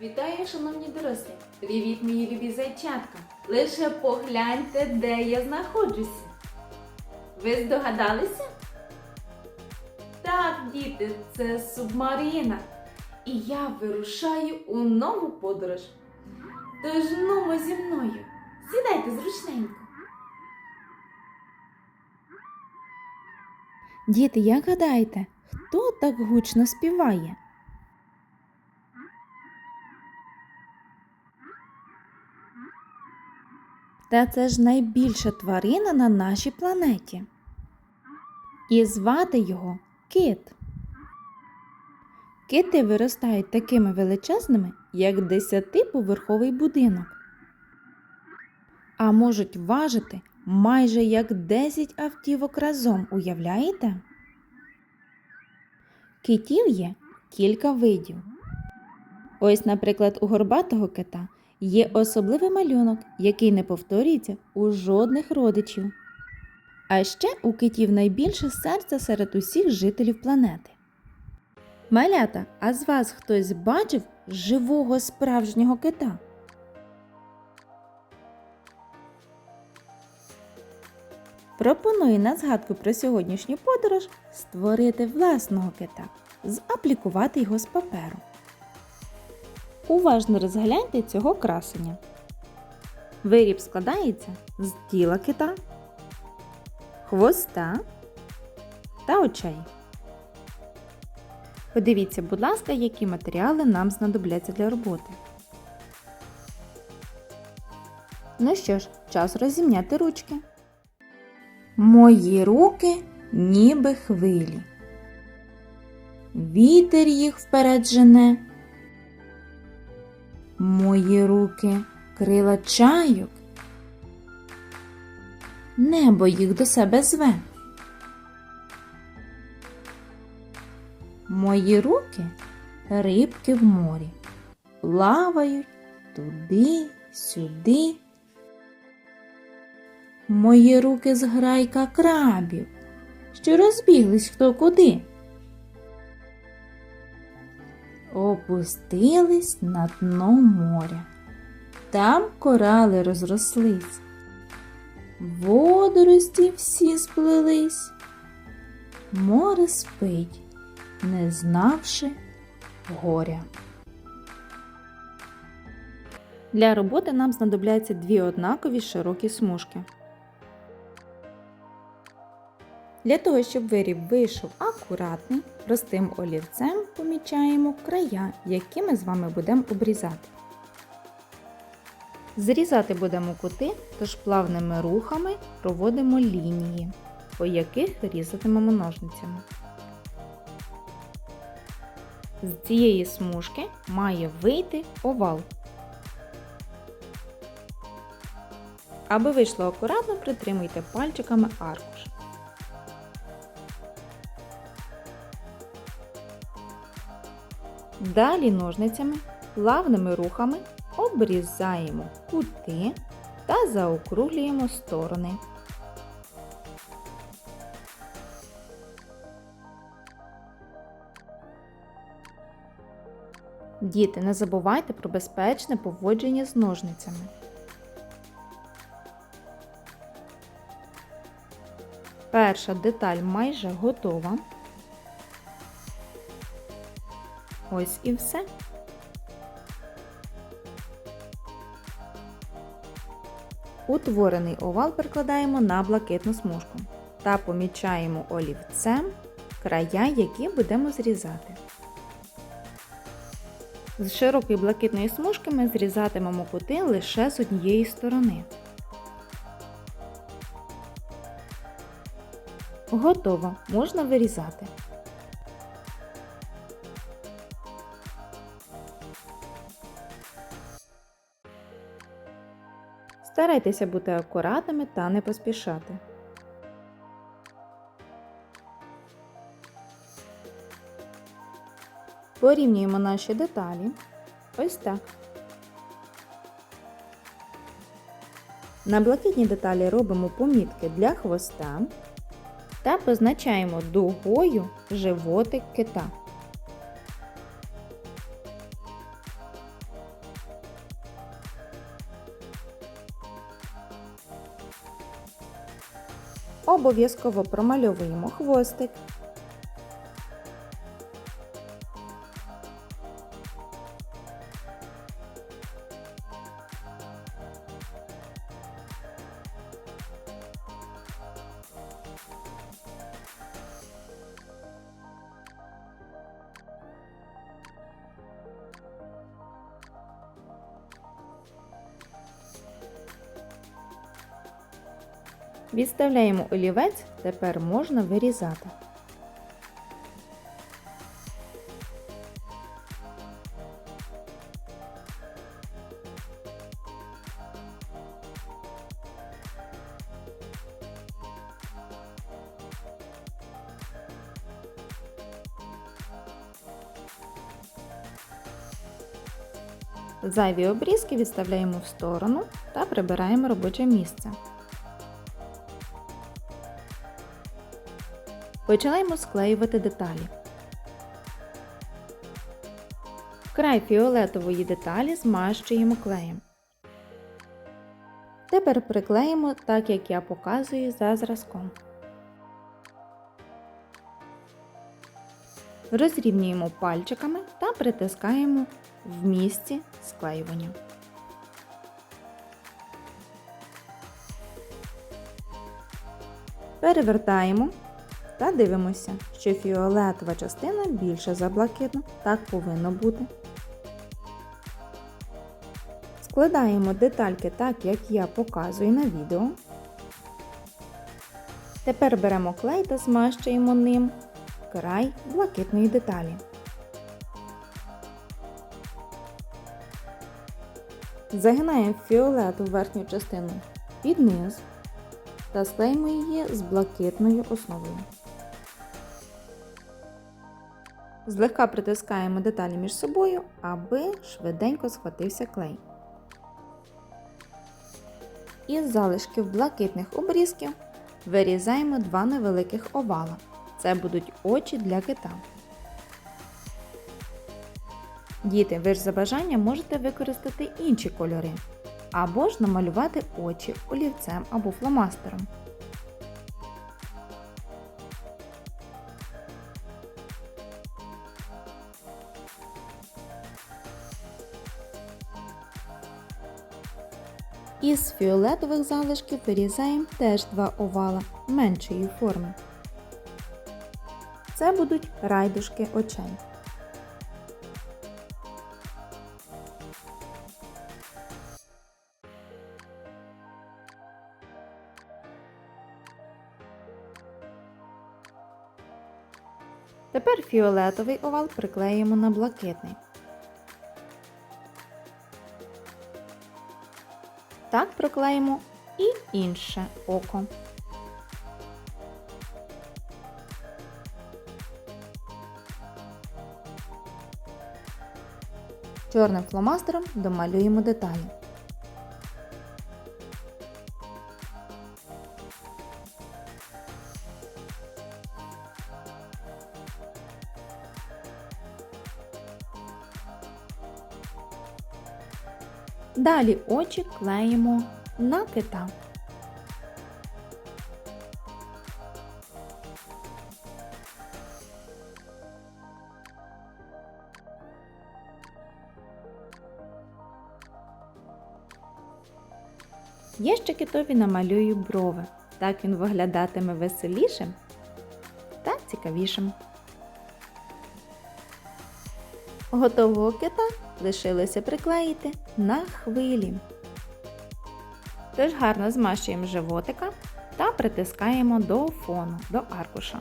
Вітаю, шановні дорослі! Привіт, мої любі зайчатка! Лише погляньте, де я знаходжуся. Ви здогадалися? Так, діти, це субмарина. І я вирушаю у нову подорож. Тож нумо зі мною. Сідайте зручненько. Діти, як гадаєте, хто так гучно співає? Та це ж найбільша тварина на нашій планеті. І звати його кит. Кити виростають такими величезними, як десятиповерховий будинок, а можуть важити майже як 10 автівок разом, уявляєте? Китів є кілька видів. Ось, наприклад, у горбатого кита є особливий малюнок, який не повторюється у жодних родичів. А ще у китів найбільше серця серед усіх жителів планети. Малята, а з вас хтось бачив живого справжнього кита? Пропоную на згадку про сьогоднішню подорож створити власного кита, заплікувати його з паперу. Уважно розгляньте цього красення. Виріб складається з тіла кита, хвоста та очей. Подивіться, будь ласка, які матеріали нам знадобляться для роботи. Ну що ж, час розімняти ручки. Мої руки ніби хвилі. Вітер їх вперед жене. Мої руки крила чайок. Небо їх до себе зве. Мої руки рибки в морі. Плавають туди, сюди. Мої руки зграйка крабів, що розбіглись хто куди. Опустились на дно моря. Там корали розрослись. Водорості всі сплелись. Море спить, не знавши горя. Для роботи нам знадобляться дві однакові широкі смужки. Для того, щоб виріб вийшов акуратний, простим олівцем помічаємо края, які ми з вами будемо обрізати. Зрізати будемо кути, тож плавними рухами проводимо лінії, по яких різатимемо ножницями. З цієї смужки має вийти овал. Аби вийшло акуратно, притримуйте пальчиками аркуш. Далі ножницями плавними рухами обрізаємо кути та заокруглюємо сторони. Діти, не забувайте про безпечне поводження з ножницями. Перша деталь майже готова. Ось і все. Утворений овал прикладаємо на блакитну смужку та помічаємо олівцем края, які будемо зрізати. З широкої блакитної смужки ми зрізатимемо кути лише з однієї сторони. Готово, можна вирізати. Старайтеся бути акуратними та не поспішати. Порівнюємо наші деталі. Ось так. На блакитній деталі робимо помітки для хвоста та позначаємо дугою животик кита. Обов'язково промальовуємо хвостик. Відставляємо олівець, тепер можна вирізати. Зайві обрізки відставляємо в сторону та прибираємо робоче місце. Починаємо склеювати деталі. Край фіолетової деталі змащуємо клеєм. Тепер приклеїмо так, як я показую за зразком. Розрівнюємо пальчиками та притискаємо в місці склеювання. Перевертаємо та дивимося, що фіолетова частина більша за блакитну. Так повинно бути. Складаємо детальки так, як я показую на відео. Тепер беремо клей та змащуємо ним край блакитної деталі. Загинаємо фіолетову верхню частину під низ та склеїмо її з блакитною основою. Злегка притискаємо деталі між собою, аби швиденько схватився клей. Із залишків блакитних обрізків вирізаємо два невеликих овала. Це будуть очі для кита. Діти, ви ж за бажанням можете використати інші кольори або ж намалювати очі олівцем або фломастером. Із фіолетових залишків вирізаємо теж два овала меншої форми. Це будуть райдушки очей. Тепер фіолетовий овал приклеїмо на блакитний. Проклеїмо і інше око. Чорним фломастером домалюємо деталі. Далі очі клеїмо на кита. Я ще китові намалюю брови. Так він виглядатиме веселішим та цікавішим. Готового кита лишилося приклеїти на хвилі. Тож гарно змащуємо животика та притискаємо до фону, до аркуша.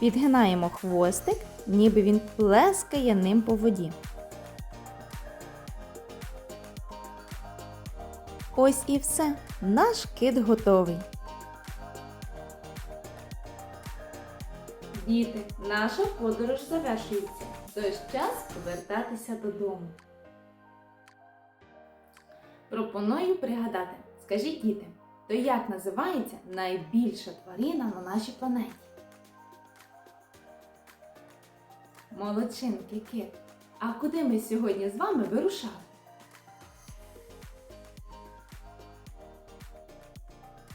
Підгинаємо хвостик, ніби він плескає ним по воді. Ось і все. Наш кит готовий. Діти, наша подорож завершується, тож час повертатися додому. Пропоную пригадати, скажіть діти, то як називається найбільша тварина на нашій планеті? Молодчинки кит. А куди ми сьогодні з вами вирушали?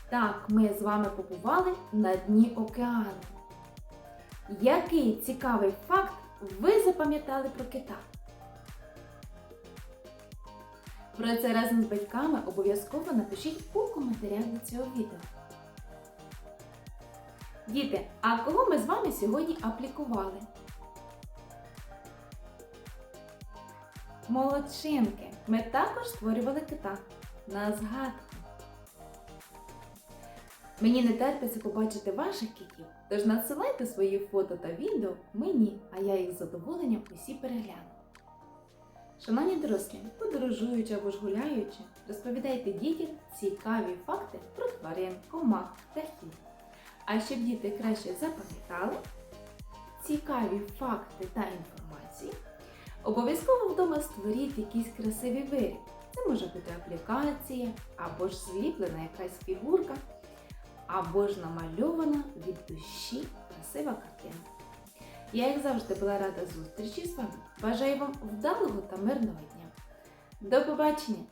Так, ми з вами побували на дні океану. Який цікавий факт ви запам'ятали про кита? Про це разом з батьками обов'язково напишіть у коментарях до цього відео. Діти, а кого ми з вами сьогодні аплікували? Молодчинки! Ми також створювали кита на згадку. Мені не терпиться побачити ваших китів, тож надсилайте свої фото та відео мені, а я їх з задоволенням усі перегляну. Шановні дорослі, подорожуючи або ж гуляючи, розповідайте дітям цікаві факти про тварин, комах, птахів. А щоб діти краще запам'ятали цікаві факти та інформацію, обов'язково вдома створіть якийсь красивий виріб. Це може бути аплікація, або ж зліплена якась фігурка, або ж намальована від душі красива картина. Я, як завжди, була рада зустрічі з вами. Бажаю вам вдалого та мирного дня. До побачення!